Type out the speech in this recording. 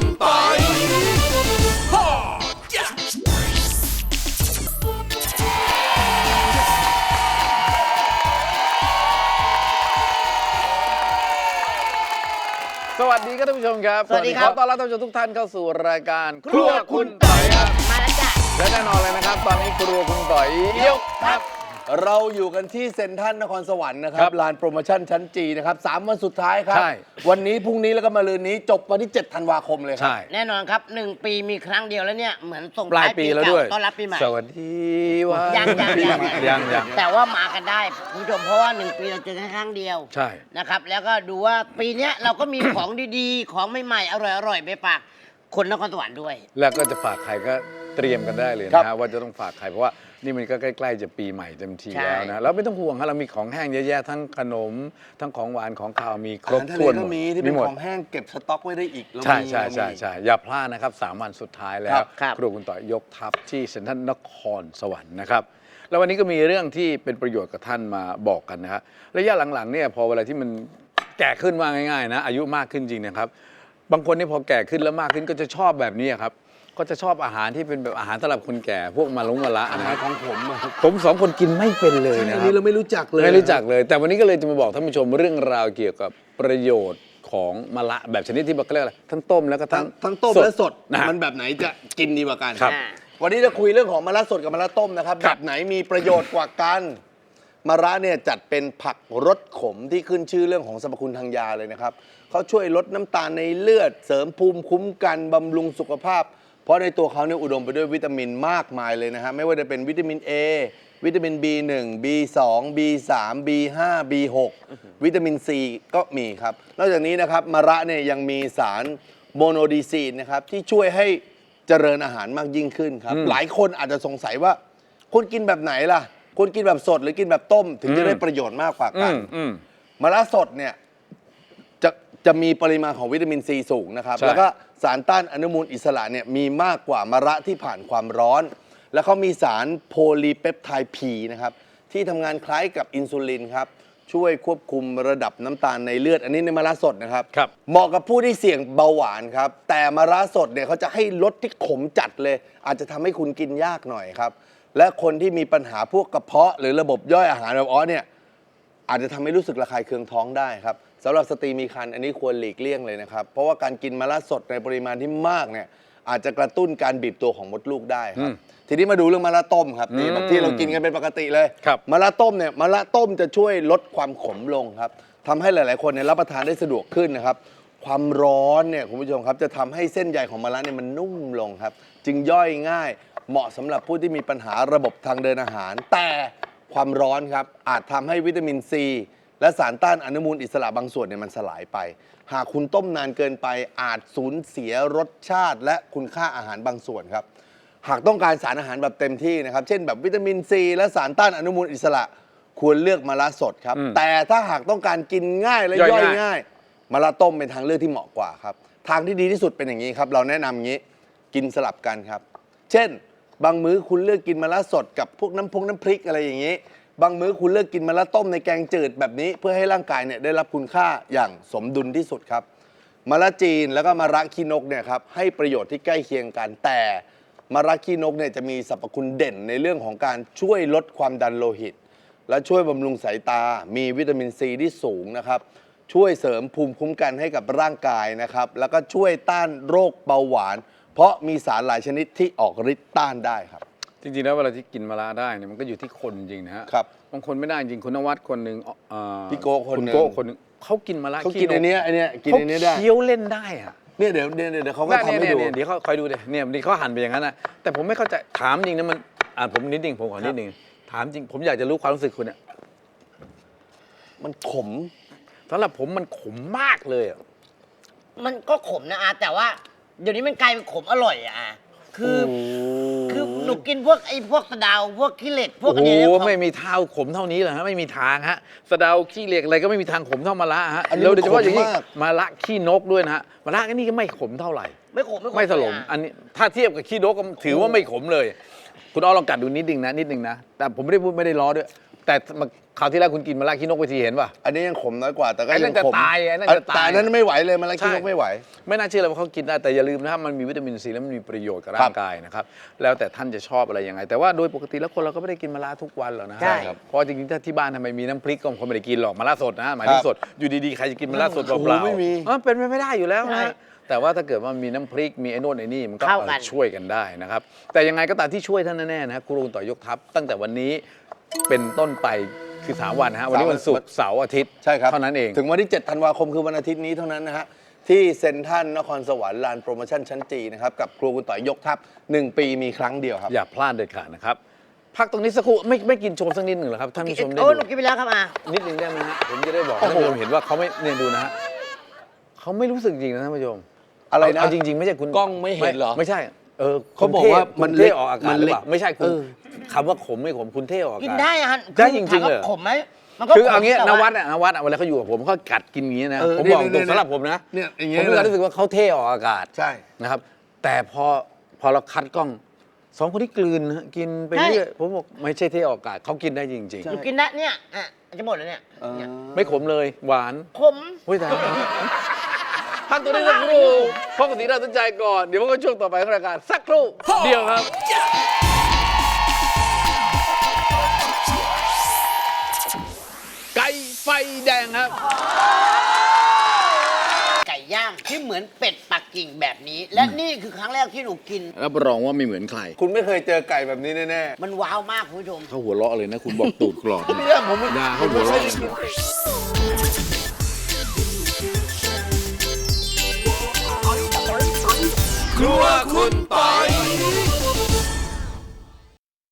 คุณปอยสวัสดีครับท่านผู้ชมครับสวัสดีครับ ขอต้อนรับท่านผู้ชมทุกท่านเข้าสู่รายการ ครัวคุณต่อยครับ มาแล้วจ้ะและแน่นอนเลยนะครับ ตอนนี้ครัวคุณต่อยยกครับ เราอยู่กันที่เซ็นทรัลนครสวรรค์นะคครัรับบลานโปรโมชั่นชั้นจีนะครับสามวันสุดท้ายครับ ใช่ วันนี้พรุ่งนี้แล้วก็มาลืนนี้จบวันที่7ธันวาคมเลยครัใช่แน่นอนครับหนึ่งปีมีครั้งเดียวแล้วเนี่ย เหมือนส่งปลายปีแล้วด้วยต้อนรับปีใหม่ สวัสดีวันยังยังยังยังยัง แต่ว่ามากันได้คุณผู้ชมเพราะว่าหนึ่งปีเราเจอแค่ครั้งเดียวใช่ นะครับ แล้วก็ดูว่าปีเนี้ยเราก็มี ของดีๆ ของใหม่ๆ อร่อยๆไปฝากคนนครสวรรค์ด้วย แล้วก็จะฝากใครก็เตรียมกันได้เลยครันะบฮะว่าจะต้องฝากใครเพราะว่า นี่มันก็ใกล้ๆจะปีใหม่เต็มทีใช่ แล้วนะแล้วไม่ต้องห่วงฮะเรามีของแห้งเยอะแยะทั้งขนม ทั้งของหวานของข้าวมีคอารบหารทะเลถ้วนหก็มดมีที่เป็นหมด ของแห้งเก็บสต็อกไว้ได้อีกเราใช่มีใช่เรามี ใช่ใช่อย่าพลาดนะครับสามวันสุดท้ายแล้ครัวบครับครูคุณต่อยยกทัพที่เซ็นทรัลนครสวรรค์นะครับ แล้ววันนี้ก็มีเรื่องที่เป็นประโยชน์กับท่านมาบอกกันนะครับระยะหลังๆเนี่ยพอเวลาที่มันแก่ขึ้นว่าง่ายๆนะ อายุมากขึ้นจริงนะครับ บางคนนี่พอแก่ขึ้นแล้วมากขึ้นก็จะชอบแบบนี้ครับ ก็จะชอบอาหารที่เป็นแบบอาหารสำหรับคนแก่พวกมาลงมาละอานะหารคขรับองผมอะผมสองคนกินไม่เป็นเลยนะอันคนี้รับเราไม่รู้จักเลยไม่รู้จักเลย แต่วันนี้ก็เลยจะมาบอกท่านผู้ชมเรื่องราวเกี่ยวกับประโยชน์ของมะละแบบชนิดที่เขาเรียกอะไรทั้งต้มแล้วก็ทั้ทั้งงทั้งต้มและสด นะฮะ มันแบบไหนจะกินดีกว่ากันครับ อ่า วันนี้จะคุยเรื่องของมะระสดกับมะระต้มนะครับคแบรับบไหนมีประโยชน์กว่ากันมะระเนี่ยจัดเป็นผักรสขมที่ขึ้นชื่อเรื่องของสรรพคุณทางยาเลยนะครับเขาช่วยลดน้ำตาลในเลือด เสริมภูมิคุ้มกันบำรุงสุขภาพ เพราะในตัวเขาเนี่ยอุดมไปด้วยวิตามินมากมายเลยนะฮะ ไม่ว่าจะเป็นวิตามิน A วิตามิน B1 B2 B3 B5 B6 วิตามิน C ก็มีครับ นอกจากนี้นะครับมะระเนี่ยยังมีสารโมโนดีซีนนะครับที่ช่วยให้เจริญอาหารมากยิ่งขึ้นครับอืมหลายคนอาจจะสงสัยว่าคุณกินแบบไหนล่ะคุณกินแบบสดหรือกินแบบต้ม ถึงจะได้ประโยชน์มากกว่าอืกันมอืมมะระสดเนี่ยจะจะมีปริมาณของวิตามินซีสูงนะครับใช่แล้วก็ สารต้านอนุมูลอิสระเนี่ยมีมากกว่ามะระที่ผ่านความร้อน แล้วเขามีสารโพลีเปปไทด์พีนะครับที่ทำงานคล้ายกับอินซูลินครับช่วยควบคุมระดับน้ำตาลในเลือด อันนี้ในมะระสดนะครับ ครับ เหมาะกับผู้ที่เสี่ยงเบาหวานครับ แต่มะระสดเนี่ยเขาจะให้รสที่ขมจัดเลย อาจจะทำให้คุณกินยากหน่อยครับ และคนที่มีปัญหาพวกกระเพาะ หรือระบบย่อยอาหารแบบอ๋อเนี่ย อาจจะทำให้รู้สึกระคายเคืองท้องได้ครับ สำหรับสตรีมีครรภ์อันนี้ควรหลีกเลี่ยงเลยนะครับ เพราะว่าการกินมะระสดในปริมาณที่มากเนี่ยอาจจะกระตุ้นการบีบตัวของมดลูกได้ครับอืมทีนี้มาดูเรื่องมะระต้มครับนี่อืมแบบที่เรากินกันเป็นปกติเลยครับมะระต้มเนี่ยมะระต้มจะช่วยลดความขมลงครับทำให้หลาย ๆ คนเนี่ยรับประทานได้สะดวกขึ้นนะครับ ความร้อนเนี่ยคุณผู้ชมครับจะทำให้เส้นใยของมะระเนี่ยมันนุ่มลงครับ จึงย่อยง่าย เหมาะสำหรับผู้ที่มีปัญหาระบบทางเดินอาหาร แต่ความร้อนครับอาจทำให้วิตามินซี และสารต้านอนุมูลอิสระบางส่วนเนี่ยมันสลายไป หากคุณต้มนานเกินไปอาจสูญเสียรสชาติ และคุณค่าอาหารบางส่วนครับ หากต้องการสารอาหารแบบเต็มที่นะครับ เช่นแบบวิตามินซีและสารต้านอนุมูลอิสระ ควรเลือกมะระสดครับอืมแต่ถ้าหากต้องการกินง่ายและย่อยย่อยง่าย ง่ายมะระต้มเป็นทางเลือกที่เหมาะกว่าครับ ทางที่ดีที่สุดเป็นอย่างนี้ครับ เราแนะนำอย่างนี้กินสลับกันครับ เช่น บางมื้อคุณเลือกกินมะระสดกับพวกน้ำพงน้ำพริกอะไรอย่างนี้ บางมื้อคุณเลือกกินมะระต้มในแกงจืดแบบนี้เพื่อให้ร่างกายเนี่ยได้รับคุณค่าอย่างสมดุลที่สุดครับมะระจีนแล้วก็มะระขี้นกเนี่ยครับให้ประโยชน์ที่ใกล้เคียงกันแต่มะระขี้นกเนี่ยจะมีสรรพคุณเด่นในเรื่องของการช่วยลดความดันโลหิต และช่วยบำรุงสายตา มีวิตามินซีที่สูงนะครับช่วยเสริมภูมิคุ้มกันให้กับร่างกายนะครับแล้วก็ช่วยต้านโรคเบาหวาน เพราะมีสารหลายชนิดที่ออกฤทธิ์ต้านได้ครับ จริงๆแล้วเวลาที่กินมะระได้เนี่ยมันก็อยู่ที่คนจริงนะฮะครับ บางคนไม่ได้จริงคุณนวัดคนหนึ่งเอ่อพี่โก้คนหนึ่ง ณโก้คนหนึ่งเขากินมะระเขากินอันเนี้ยอันเนี้ยกินเขาอันเนี้ยได้เคี้ยวเล่นได้อะ เนี่ยเดี๋ยวเดี๋ยวเดี๋ยวเขาก็เนี่ยทำให้เนี่ยดูเนี่ยเดี๋ยวเขาคอยดูเดี๋ยเนี่ยนี่เขาหันไปอย่างนั้นนะแต่ผมไม่เข้าใจถามจริงนะมันอ่าผมนิดนึงผมขอนิดนึงถามจริง ผมอยากจะรู้ความรู้สึกคุณเนี่ยมันขม สำหรับผมมันขมมากเลยอะมันก็ขมนะอาแต่ว่า เดี๋ยวนี้มันกลายเป็นขมอร่อยอะอาคือคือ หนูกินพวกไอ้พวกสะเดาวพวกขี้เหล็กพวโอ้กโหอันเนี้ยของไม่มีทางขมเท่านี้เหรอฮะไม่มีทางฮะสะเดาขี้เหล็กอะไรก็ไม่มีทางขมเท่ามะระฮะอันนี้แล้วโดยเฉพาะอย่างนี้ขมมาก มะระขี้นกด้วยนะฮะมะระก็นี่ก็ไม่ขมเท่าไหร่ ไม่ขมไม่ขมไม่ถลมเลยอะอันนี้ถ้าเทียบกับขี้นกก็ถือว่าไม่ขมเลย คุณอ้อลองกัดดูนิดนึงนะนิดนึงนะแต่ผมไม่ได้พูดไม่ได้ล้อด้วย แต่คราวที่แล้วคุณกินมะระขี้นกไปทีเห็นป่ะ อันนี้ยังขมน้อยกว่าแต่ก็ไอ้นั่ยันงจะขมตายไอ้นั่นจะตาย แต่อันนั้นไม่ไหวเลยมันละใช่กินนกไม่ไหว ไม่น่าเชื่อเลยว่าเขากินได้แต่อย่าลืมนะครับมันมีวิตามินซีและมันมีประโยชน์กับครัร่าบงกายนะครับ แล้วแต่ท่านจะชอบอะไรยังไง แต่ว่าโดยปกติแล้วคนเราก็ไม่ได้กินมะระทุกวันหรอกนะใช่ครับ เพราะจริงๆถ้าที่บ้านทำไมมีน้ำพริกก็คงไม่ได้กินหรอกมะระสดนะหมายถึงสดอยู่ดีๆใครจะกินมะระสดเปโอ้โหล่าๆไม่มี เออเป็นไปไม่ได้อยู่แล้วใช่นะแต่ว่าถ้าเกิดว่ามีน้ำพริกมีไอ้โน่นไอ้นี่มันก็เข้ากันเออช่วยกันได้นะครับแต่ยังไงก็ตามที่ช่วยท่านแน่ๆนะครูต่อยกทัพตั้งแต่วันนี้ เป็นต้นไปคือสามวันนะฮะวันนี้วันศุกร์เสาร์อาทิตย์ใช่ครับเท่านั้นเอง ถึงวันที่ 7 ธันวาคมคือวันอาทิตย์นี้เท่านั้นนะฮะที่เซ็นทรัลนครสวรรค์ลานโปรโมชั่นชั้นจีนะครับกับครัวคุณต่อยยกทัพ 1 ปีมีครั้งเดียวครับ อย่าพลาดเด็ดขาดนะครับพักตรงนี้สักครู่ไม่ไม่กินโชว์สักนิดหนึ่งเหรอครับท่านผู้ชมได้โอ้ยหดูนูกินไปแล้วครับอานิดหนึ่งได้ไหมฮะผมจะได้บอกโอ้ท่านโหผู้ชมเห็นว่าเขาไม่เนี่ยดูนะฮะเขาไม่รู้สึกจริงนะท่านผู้ชมอะไรนะเาจริง ๆ ไม่ใช่คุณกล้องไม่เห็นเหรอ ไม่ใช่เออเขาบอกว่าคุณมันเท่เล็กออกอากามัศนหรือเล็กเปล่าไม่ใช่คุณเออ คำว่าขมไม่ขมคุณเท่ออกอากาศกินได้อะฮะได้จริงๆถามว่าเลยเหรอขมไหมมันก็คือเอางี้ขมนแต่วัดอะนวัดอะเวลาเขาอยู่กับผมเขากัดกินอย่างนี้นะเออผมเนี่ยบอกตเนี่รยงสำหรับผมนะเนี่ยอย่างเงี้ผยมมีความเลยรู้สึกว่าเขาเท่ออกอากาศใช่นะครับ แต่พอพอเราคัดกล้องสองคนที่กลืนนะฮะกินไปเรื่อยผมบอกไม่ใช่เท่ออกอากาศเขากินได้จริงหนูกินได้เนี่ยอะจะหมดแล้วเนี่ยเออเนี่ยๆไม่ขมเลยหวานขมเฮ้ยแต่พักตัวนี้สักครู่พบกับสีน่าสนใจก่อน เดี๋ยวพบกันช่วงต่อไปของรายการสักครู่เดียวครับ ฟแดงครับ ไก่ย่างที่เหมือนเป็ดปักกิ่งแบบนี้ และนี่คือครั้งแรกที่หนูกิน รับรองว่าไม่เหมือนใครคุณไม่เคยเจอไก่แบบนี้แน่มันว้าวมากคุณผู้ชม เขาหัวเราะเลยนะ คุณบอกตูดกรอบๆเนี่ยผมไม่ด่าเขาหัวเราะครัวคุณปอย